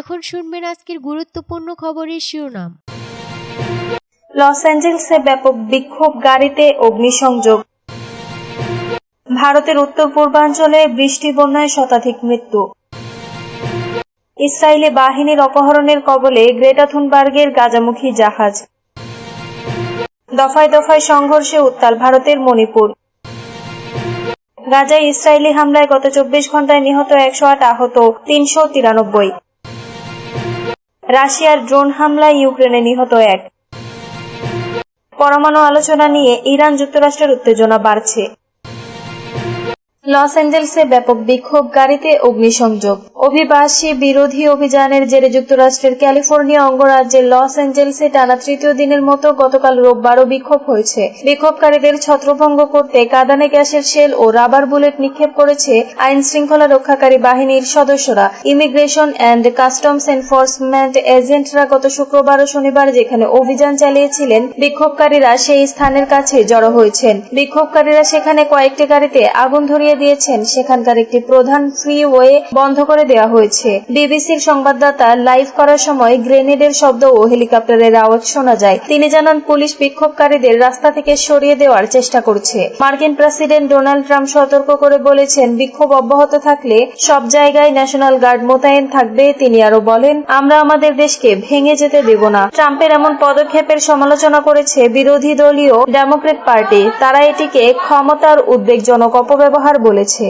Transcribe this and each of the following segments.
এখন শুনবেন আজকের গুরুত্বপূর্ণ খবরের শিরোনাম। লস অ্যাঞ্জেলসে ব্যাপক বিক্ষোভ গাড়িতে অগ্নিসংযোগ। ভারতের উত্তর পূর্বাঞ্চলে বৃষ্টি, বন্যায় শতাধিক মৃত্যু। ইসরায়েলি বাহিনীর অপহরণের কবলে গ্রেটা থুনবার্গের গাজামুখী জাহাজ। দফায় দফায় সংঘর্ষে উত্তাল ভারতের মণিপুর। গাজায় ইসরায়েলি হামলায় গত চব্বিশ ঘন্টায় নিহত একশো আট আহত, তিনশো তিরানব্বই। রাশিয়ার ড্রোন হামলায় ইউক্রেনে নিহত এক। পরমাণু আলোচনা নিয়ে ইরান যুক্তরাষ্ট্রের উত্তেজনা বাড়ছে। লস অ্যাঞ্জেলসে ব্যাপক বিক্ষোভ, গাড়িতে অগ্নিসংযোগ। অভিবাসী বিরোধী অভিযানের জেরে যুক্তরাষ্ট্রের ক্যালিফোর্নিয়া অঙ্গরাজ্যের লস অ্যাঞ্জেলসে টানা তৃতীয় দিনের মতো গতকাল রোববারও বিক্ষোভ হয়েছে। বিক্ষোভকারীদের ছত্রভঙ্গ করতে কাঁদানে গ্যাসের শেল ও রাবার বুলেট নিক্ষেপ করেছে আইন শৃঙ্খলা রক্ষাকারী বাহিনীর সদস্যরা। ইমিগ্রেশন অ্যান্ড কাস্টমস এনফোর্সমেন্ট এজেন্টরা গত শুক্রবার ও শনিবার যেখানে অভিযান চালিয়েছিলেন, বিক্ষোভকারীরা সেই স্থানের কাছে জড়ো হয়েছেন। বিক্ষোভকারীরা সেখানে কয়েকটি গাড়িতে আগুন ধরিয়ে দিয়েছেন। সেখানকার একটি প্রধান ফ্রিওয়ে বন্ধ করে দেওয়া হয়েছে। বিবিসির সংবাদদাতা লাইভ করার সময় গ্রেনেডের শব্দ ও হেলিকপ্টারের আওয়াজ শোনা যায়। তিনি জানান, পুলিশ বিক্ষোভকারীদের রাস্তা থেকে সরিয়ে দেওয়ার চেষ্টা করছে। মার্কিন প্রেসিডেন্ট ডোনাল্ড ট্রাম্প সতর্ক করে বলেছেন, বিক্ষোভ অব্যাহত থাকলে সব জায়গায় ন্যাশনাল গার্ড মোতায়েন থাকবে, তিনি আরও বলেন, আমরা আমাদের দেশকে ভেঙে যেতে দেব না। ট্রাম্পের এমন পদক্ষেপের সমালোচনা করেছে বিরোধী দলীয় ডেমোক্রেট পার্টি। তারা এটিকে ক্ষমতার উদ্বেগজনক অপব্যবহার বলেছে।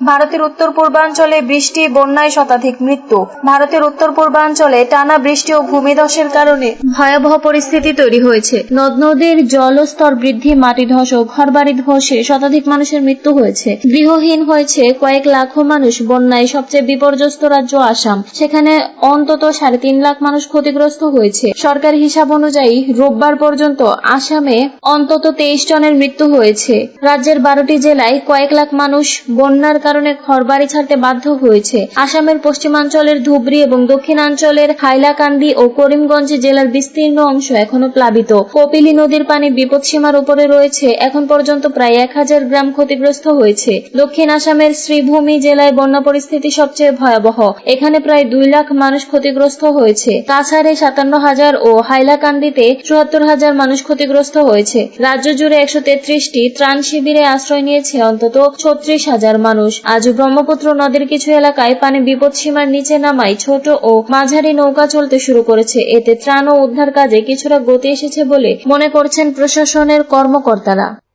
ভারতের উত্তর পূর্বাঞ্চলে বৃষ্টি, বন্যায় শতাধিক মৃত্যু। ভারতের উত্তর পূর্বাঞ্চলে টানা বৃষ্টি ও ভূমিধসের কারণে ভয়াবহ পরিস্থিতি তৈরি হয়েছে। নদ নদীর জলস্তর বৃদ্ধি, মাটি ধস ও ঘরবাড়ি ধসে শতাধিক মানুষের মৃত্যু হয়েছে। গৃহহীন হয়েছে কয়েক লাখো মানুষ। বন্যায় সবচেয়ে বিপর্যস্ত রাজ্য আসাম। সেখানে অন্তত সাড়ে তিন লাখ মানুষ ক্ষতিগ্রস্ত হয়েছে। সরকারি হিসাব অনুযায়ী রোববার পর্যন্ত আসামে অন্তত তেইশ জনের মৃত্যু হয়েছে। রাজ্যের বারোটি জেলায় কয়েক লাখ মানুষ বন্যার কারণে ঘরবাড়ি ছাড়তে বাধ্য হয়েছে। আসামের পশ্চিমাঞ্চলের ধুবড়ী এবং দক্ষিণাঞ্চলের হাইলাকান্দি ও করিমগঞ্জ জেলার বিস্তীর্ণ অংশ এখনও প্লাবিত। কপিলি নদীর পানি বিপদসীমার উপরে রয়েছে। এখন পর্যন্ত প্রায় এক হাজার গ্রাম ক্ষতিগ্রস্ত হয়েছে। দক্ষিণ আসামের শ্রীভূমি জেলায় বন্যা পরিস্থিতি সবচেয়ে ভয়াবহ। এখানে প্রায় দুই লাখ মানুষ ক্ষতিগ্রস্ত হয়েছে। কাছাড়ে সাতান্ন হাজার ও হাইলাকান্দিতে চুয়াত্তর হাজার মানুষ ক্ষতিগ্রস্ত হয়েছে। রাজ্য জুড়ে একশো তেত্রিশটি ত্রাণ শিবিরে আশ্রয় নিয়েছে অন্তত ছত্রিশ হাজার মানুষ। আজ ব্রহ্মপুত্র নদীর কিছু এলাকায় পানি বিপদ সীমার নিচে নামায় ছোট ও মাঝারি নৌকা চলতে শুরু করেছে। এতে ত্রাণ ও উদ্ধার কাজে কিছুটা গতি এসেছে বলে মনে করছেন প্রশাসনের কর্মকর্তারা।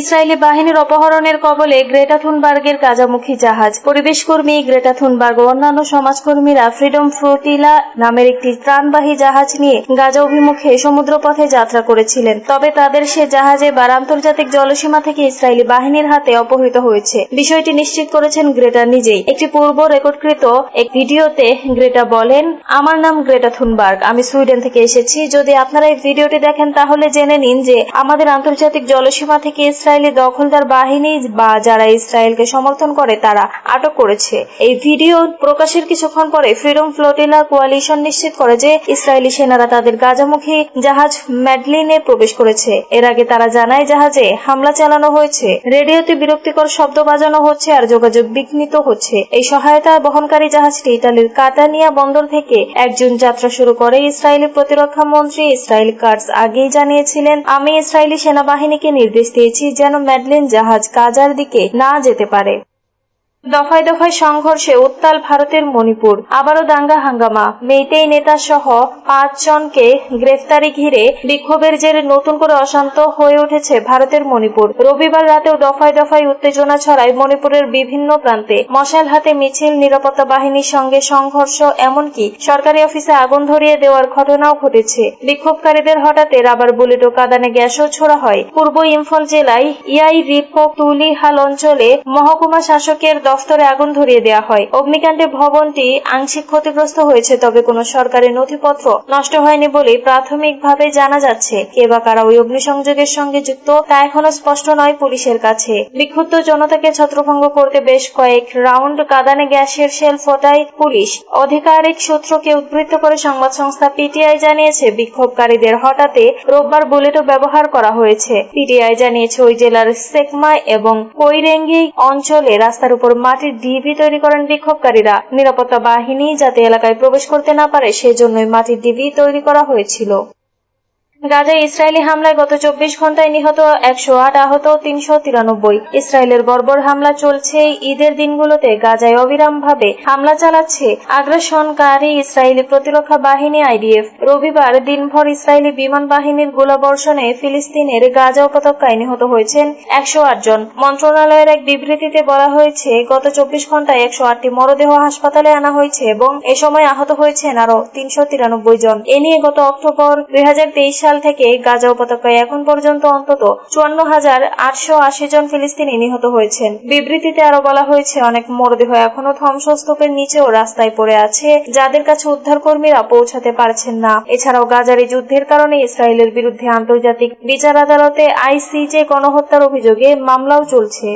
ইসরায়েলি বাহিনীর অপহরণের কবলে গ্রেটা থুনবার্গের গাজামুখী জাহাজ। পরিবেশ কর্মী গ্রেটা থুনবার্গ অন্যান্য সমাজকর্মীরা ফ্রিডম ফ্লোটিলা নামের একটি ত্রাণবাহী জাহাজ নিয়ে গাজা অভিমুখে সমুদ্রপথে যাত্রা করেছিলেন। তবে তাদের সে জাহাজে বার আন্তর্জাতিক জলসীমা থেকে ইসরায়েলি বাহিনীর হাতে অপহৃত হয়েছে। বিষয়টি নিশ্চিত করেছেন গ্রেটা নিজেই। একটি পূর্ব রেকর্ডকৃত এক ভিডিওতে গ্রেটা বলেন, আমার নাম গ্রেটা থুনবার্গ। আমি সুইডেন থেকে এসেছি। যদি আপনারা এই ভিডিওটি দেখেন, তাহলে জেনে নিন যে আমাদের আন্তর্জাতিক জলসীমা থেকে ইসরায়েলি দখলদার বাহিনী বা যারা ইসরায়েলকে সমর্থন করে তারা আটক করেছে। এই ভিডিও প্রকাশের কিছুক্ষণ পরে ফ্রিডম ফ্লোটিলা কোয়ালিশন নিশ্চিত করে যে ইসরায়েলি সেনারা তাদের গাজামুখী জাহাজ ম্যাডলিনে প্রবেশ করেছে। এর আগে তারা জানায় জাহাজে হামলা চালানো হয়েছে। রেডিওতে বিরক্তিকর শব্দ বাজানো হচ্ছে আর যোগাযোগ বিঘ্নিত হচ্ছে। এই সহায়তা বহনকারী জাহাজটি ইতালির কাতানিয়া বন্দর থেকে একজন যাত্রা শুরু করে ইসরায়েলি প্রতিরক্ষা মন্ত্রী ইসরায়েল কার্স আগেই জানিয়েছিলেন, আমি ইসরায়েলি সেনাবাহিনীকে নির্দেশ দিয়েছি যেন ম্যাডলিন জাহাজ কাজার দিকে না যেতে পারে। দফায় দফায় সংঘর্ষে উত্তাল ভারতের মণিপুর। আবারও দাঙ্গা হাঙ্গামা। মেইতেই নেতা সহ পাঁচ জনকে গ্রেফতারি ঘিরে বিক্ষোভের জেরে নতুন করে অশান্ত হয়ে উঠেছে ভারতের মণিপুর। রবিবার রাতেও দফায় দফায় উত্তেজনা ছড়ায় মণিপুরের বিভিন্ন প্রান্তে। মশাল হাতে মিছিল, নিরাপত্তা বাহিনীর সঙ্গে সংঘর্ষ, এমনকি সরকারি অফিসে আগুন ধরিয়ে দেওয়ার ঘটনাও ঘটেছে। বিক্ষোভকারীদের হঠাৎ রাবার বুলেট ও কাদানে গ্যাসও ছোড়া হয়। পূর্ব ইম্ফল জেলায় ইয়াই রিপো তুলিহাল অঞ্চলে মহকুমা শাসকের দফতরে আগুন ধরিয়ে দেওয়া হয়। অগ্নিকাণ্ডে ভবনটি আংশিক ক্ষতিগ্রস্ত হয়েছে, তবে কোনো সরকারি নথিপত্র নষ্ট হয়নি বলে প্রাথমিকভাবে জানা যাচ্ছে। কে বা কারা ওই অগ্নিসংযোগের সঙ্গে যুক্ত, তা এখনও স্পষ্ট নয় পুলিশের কাছে। বিক্ষুব্ধ জনতাকে ছত্রভঙ্গ করতে বেশ কয়েক রাউন্ড কাদানে গ্যাসের শেল ফোটায় পুলিশ। আধিকারিক সূত্রকে উদ্ধৃত করে সংবাদ সংস্থা পিটিআই জানিয়েছে, বিক্ষোভকারীদের হঠাতে রোববার বুলেটও ব্যবহার করা হয়েছে। পিটিআই জানিয়েছে, ওই জেলার সেকমা এবং কৈরেঙ্গি অঞ্চলে রাস্তার উপর মাটির ঢিবি তৈরি করেন বিক্ষোভকারীরা। নিরাপত্তা বাহিনী যাতে এলাকায় প্রবেশ করতে না পারে, সেজন্যই মাটির ঢিবি তৈরি করা হয়েছিল। গাজায় ইসরায়েলি হামলায় গত চব্বিশ ঘন্টায় নিহত একশো আট আহত তিনশো তিরানব্বই। ইসরায়েলের বর্বর হামলা চলছে ঈদের দিনগুলোতে। গাজায় অবিরামভাবে হামলা চালাচ্ছে আগ্রাসনকারী ইসরায়েলি প্রতিরক্ষা বাহিনী আইডিএফ। রবিবার দিনভর ইসরায়েলি বিমান বাহিনীর গোলাবর্ষণে ফিলিস্তিনের গাজা উপত্যকায় নিহত হয়েছেন একশো আট জন। মন্ত্রণালয়ের এক বিবৃতিতে বলা হয়েছে, গত চব্বিশ ঘন্টায় একশো আটটি মরদেহ হাসপাতালে আনা হয়েছে এবং এ সময় আহত হয়েছেন আরও তিনশো তিরানব্বই জন। এ নিয়ে গত অক্টোবর দুই সাল থেকে গাজা উপত্যকায় এখন পর্যন্ত অন্তত চুয়ান্ন হাজার আটশো আশি জন ফিলিস্তিনি নিহত হয়েছেন। বিবৃতিতে আরও বলা হয়েছে, অনেক মরদেহ এখনও ধ্বংসস্তূপের নিচেও রাস্তায় পড়ে আছে, যাদের কাছে উদ্ধার কর্মীরা পৌঁছাতে পারছেন না। এছাড়াও গাজার যুদ্ধের কারণে ইসরায়েলের বিরুদ্ধে আন্তর্জাতিক বিচার আদালতে আইসিজে গণহত্যার অভিযোগে মামলাও চলছে।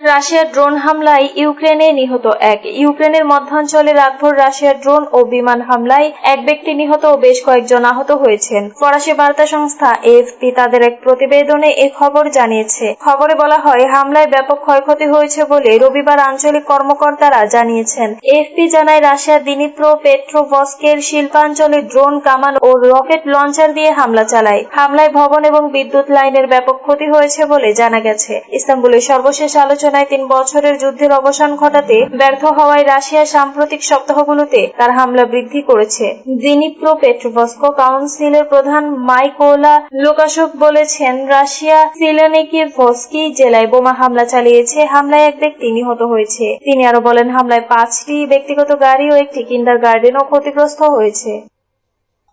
রাশিয়ার ড্রোন হামলায় ইউক্রেনে নিহত এক। ইউক্রেনের মধ্যাঞ্চলে রাতভর রাশিয়ার ড্রোন ও বিমান হামলায় এক ব্যক্তি নিহত ও বেশ কয়েকজন আহত হয়েছেন। ফরাসি বার্তা সংস্থা এএফপি তাদের এক প্রতিবেদনে এ খবর জানিয়েছে। খবরে বলা হয়, হামলায় ব্যাপক ক্ষয়ক্ষতি হয়েছে বলে রবিবার আঞ্চলিক কর্মকর্তারা জানিয়েছেন। এএফপি জানায়, রাশিয়ার দিনিপ্রো পেট্রোভস্কের শিল্পাঞ্চলে ড্রোন, কামান ও রকেট লঞ্চার দিয়ে হামলা চালায়। হামলায় ভবন এবং বিদ্যুৎ লাইনের ব্যাপক ক্ষতি হয়েছে বলে জানা গেছে। ইস্তাম্বুলের সর্বশেষ আলোচনায় তিন বছরের যুদ্ধের অবসান ঘটাতে ব্যর্থ হওয়ায় রাশিয়া সাম্প্রতিক সপ্তাহগুলোতে তার হামলা বৃদ্ধি করেছে। দিনিপ্রো পেট্রোভস্কো কাউন্সিলের প্রধান মাইকোলা লুকাশক বলেছেন, রাশিয়া সিলেনিকি ভস্কি জেলায় বোমা হামলা চালিয়েছে, হামলায় এক ব্যক্তি নিহত হয়েছে। তিনি আরও বলেন, হামলায় পাঁচটি ব্যক্তিগত গাড়ি ও একটি কিন্ডার গার্ডেনও ক্ষতিগ্রস্ত হয়েছে।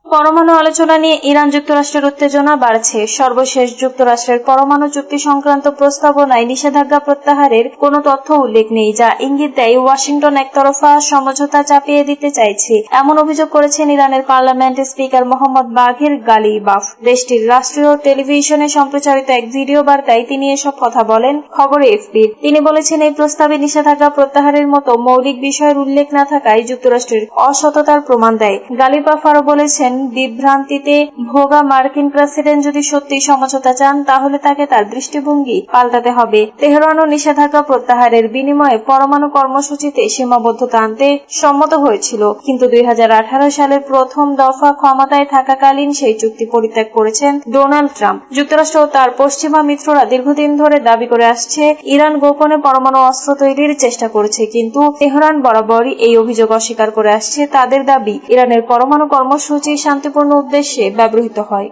পরমাণু আলোচনা নিয়ে ইরান যুক্তরাষ্ট্রের উত্তেজনা বাড়ছে। সর্বশেষ যুক্তরাষ্ট্রের পরমাণু চুক্তি সংক্রান্ত প্রস্তাবনায় নিষেধাজ্ঞা প্রত্যাহারের কোনো তথ্য উল্লেখ নেই, যা ইঙ্গিত দেয় ওয়াশিংটন একতরফা সমঝোতা চাপিয়ে দিতে চাইছে। এমন অভিযোগ করেছেন ইরানের পার্লামেন্টের স্পিকার মোহাম্মদ বাঘের গালিবাফ। দেশটির রাষ্ট্রীয় টেলিভিশনে সম্প্রচারিত এক ভিডিও বার্তায় তিনি এসব কথা বলেন। খবরে এফপির। তিনি বলেছেন, এই প্রস্তাবে নিষেধাজ্ঞা প্রত্যাহারের মতো মৌলিক বিষয়ের উল্লেখ না থাকায় যুক্তরাষ্ট্রের অসততার প্রমাণ দেয়। গালিবাফ আরও বলেছেন বিভ্রান্তিতে ভোগা মার্কিন প্রেসিডেন্ট যদি সত্যি সমঝোতা চান, তাহলে তাকে তার দৃষ্টিভঙ্গি পাল্টাতে হবে। তেহরানও নিষেধাজ্ঞা প্রত্যাহারের বিনিময়ে পরমাণু কর্মসূচিতে সীমাবদ্ধতা আনতে সম্মত হয়েছিল। কিন্তু দুই সালের প্রথম দফা ক্ষমতায় থাকাকালীন সেই চুক্তি পরিত্যাগ করেছেন ডোনাল্ড ট্রাম্প। যুক্তরাষ্ট্র ও তার পশ্চিমা মিত্ররা দীর্ঘদিন ধরে দাবি করে আসছে, ইরান গোপনে পরমাণু অস্ত্র তৈরির চেষ্টা করেছে, কিন্তু তেহরান বরাবরই এই অভিযোগ অস্বীকার করে আসছে। তাদের দাবি, ইরানের পরমাণু কর্মসূচি শান্তিপূর্ণ উদ্দেশ্যে ব্যবহৃত হয়।